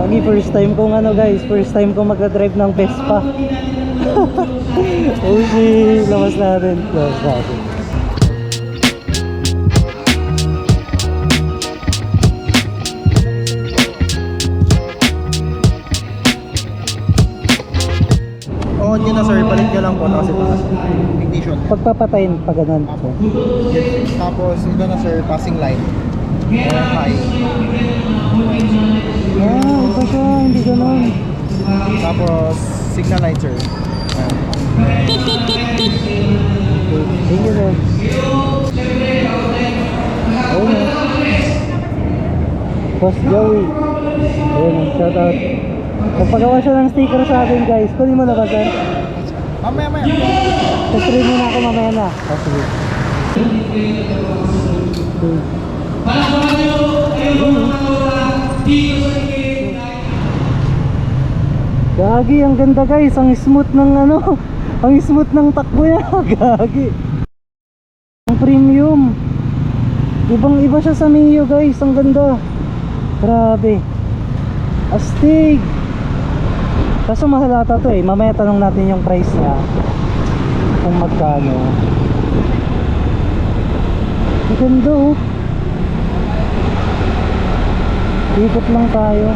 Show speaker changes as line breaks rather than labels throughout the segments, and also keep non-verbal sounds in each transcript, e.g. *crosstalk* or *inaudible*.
Lagi first time kong ano guys, first time kong magdadrive ng Vespa. *laughs* Uzi, lamas natin. Lamas natin.
On nyo na sir, balik nyo lang po tapos itaas. Ignition.
Pagpapatayin pa ganun. So,
Tapos ito na sir, passing light. Ayan, high.
ah, iba siya, hindi ganun.
Tapos signal light sir. Ayan.
Thank you sir. Ayun na. Boss Joey. Ayun, shout out. Nagpagawa siya ng sticker sa atin guys. Kunin mo na ba sir?
Mamaya, mamaya.
Tag-trim muna ako mamaya na. Oh, sige. Okay. Gagi, ang ganda guys. Ang smooth ng ano. *laughs* Ang smooth ng takbo niya. *laughs* Gagi. Ang premium. Ibang iba siya sa Mio guys. Ang ganda. Grabe. Astig. Kaso mahal ata to eh. Mamaya tanong natin yung price niya. Kung magkano. Ang ganda oh. Ikot lang tayo.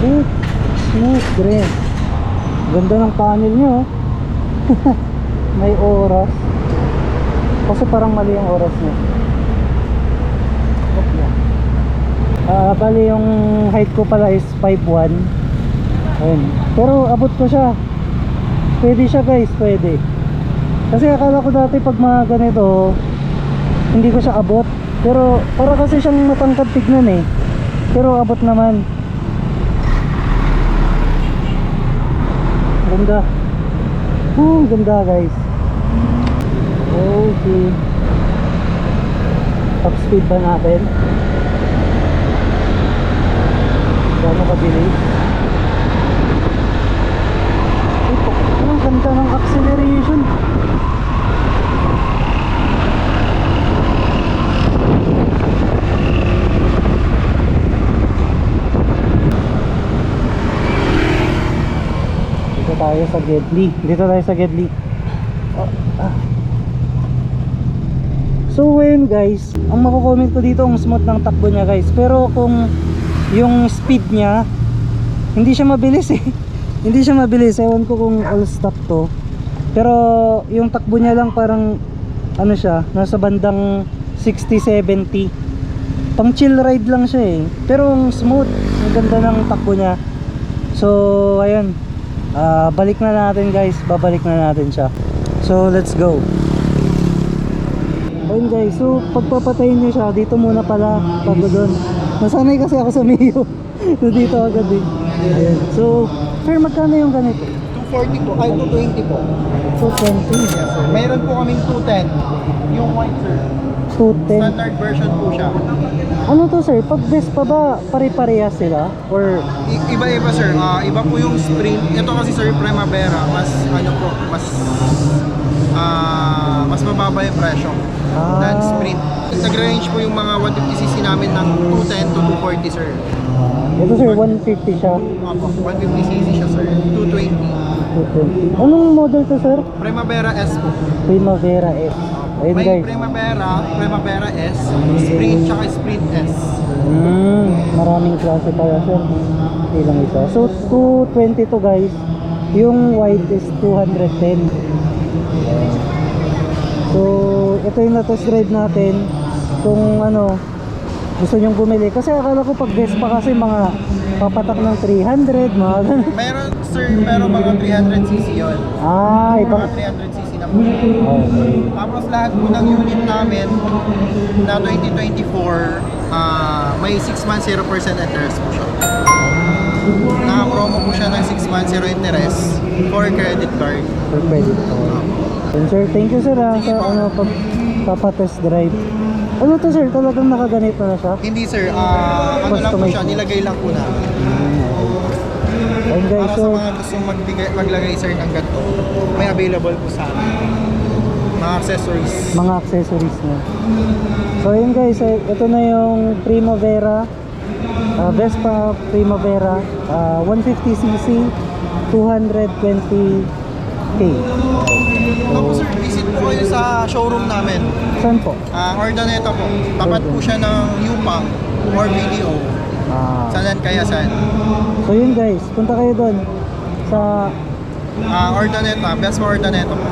Smooth. Smooth green. Ganda ng panel niya oh. *laughs* May oras. Kasi parang mali ang oras niya. Ah, bali yung height ko pala is 5'1". Ayun. Pero abot ko siya. Pwede siya guys, pwede. Kasi akala ko dati pag mga ganito, hindi ko siya abot. Pero para kasi siyang matangkad tignan eh. Pero abot naman. Ganda. Oh, ganda guys. Okay. Top speed ba natin? Gano'n kabilis? Ito, ang ganda ng acceleration. Dito tayo sa Gedli. Dito tayo sa Gedli. Oh, ah. So ngayon guys, ang mako-comment ko dito ang smooth ng takbo niya guys. Pero kung yung speed niya hindi siya mabilis eh. *laughs* hindi siya mabilis. Ewan ko kung all stop to. Pero yung takbo niya lang parang ano siya, nasa bandang 60-70. Pang chill ride lang siya eh. Pero ang smooth, ang ganda ng takbo niya. So ayun, Ah, balik na natin guys, babalik na natin siya. So let's go. Ayun guys, so pagpapatayin nyo siya, dito muna pala, bago doon. Nasanay kasi ako sa *laughs* Mio. dito agad eh. Ayun. So, sir, magkano yung ganito?
240 po, ay 220 po.
220.
Yes sir. Mayroon po kaming 210. Yung white sir.
210.
Standard version po siya.
Ano to sir? Pag Vespa ba, pare-parehas sila? Or,
Iba-iba sir. Ah, iba po yung sprint. Ito kasi sir Primavera, mas ano po, mas ah mas mababa yung presyo
Ah.
than sprint. Nag-range po yung mga 150cc namin ng 210 to 240 sir.
ito sir, 150 siya.
Opo, 150cc siya sir. 220.
220. Anong model to sir?
Primavera S po.
Primavera S. Ayun
May
guys.
Primavera, Primavera S, Sprint, tsaka Sprint S.
Hmm, maraming klase pala sir. Ilang isa. So 220 to guys. Yung white is 210. So ito yung na-test drive natin. Kung ano gusto nyong bumili. Kasi akala ko pag Vespa kasi mga papatak ng 300, mga ganun.
Meron sir, pero mga 300cc yun.
Ah,
Mga
ibang...
300cc na po.
Okay.
Tapos lahat po ng unit namin na 2024, ah may 6 months 0% interest po siya. Naka-promo po siya ng 6 months 0 interest for credit card.
For credit card. And sir, thank you sir ah, sa ano, pag papatest drive. Ano to sir, talagang nakaganito na siya?
Hindi sir, ah ano lang po siya, nilagay lang po namin.
Ayun guys,
Para
so
sa mga gustong magbigay, maglagay sir ng ganito, may available po sa amin. mga accessories.
mga accessories niya. So yun guys, ito na yung Primavera uh, Vespa Primavera uh, 150cc 220k.
Tapos
So,
sir, visit po kayo sa showroom namin.
saan po?
Ah, Ordaneta po. Tapat po siya ng Yupang or BDO.
Ah,
Sa Lancayasan.
so yun guys, punta kayo doon sa
Ah, Ordaneta, Vespa Ordaneta po.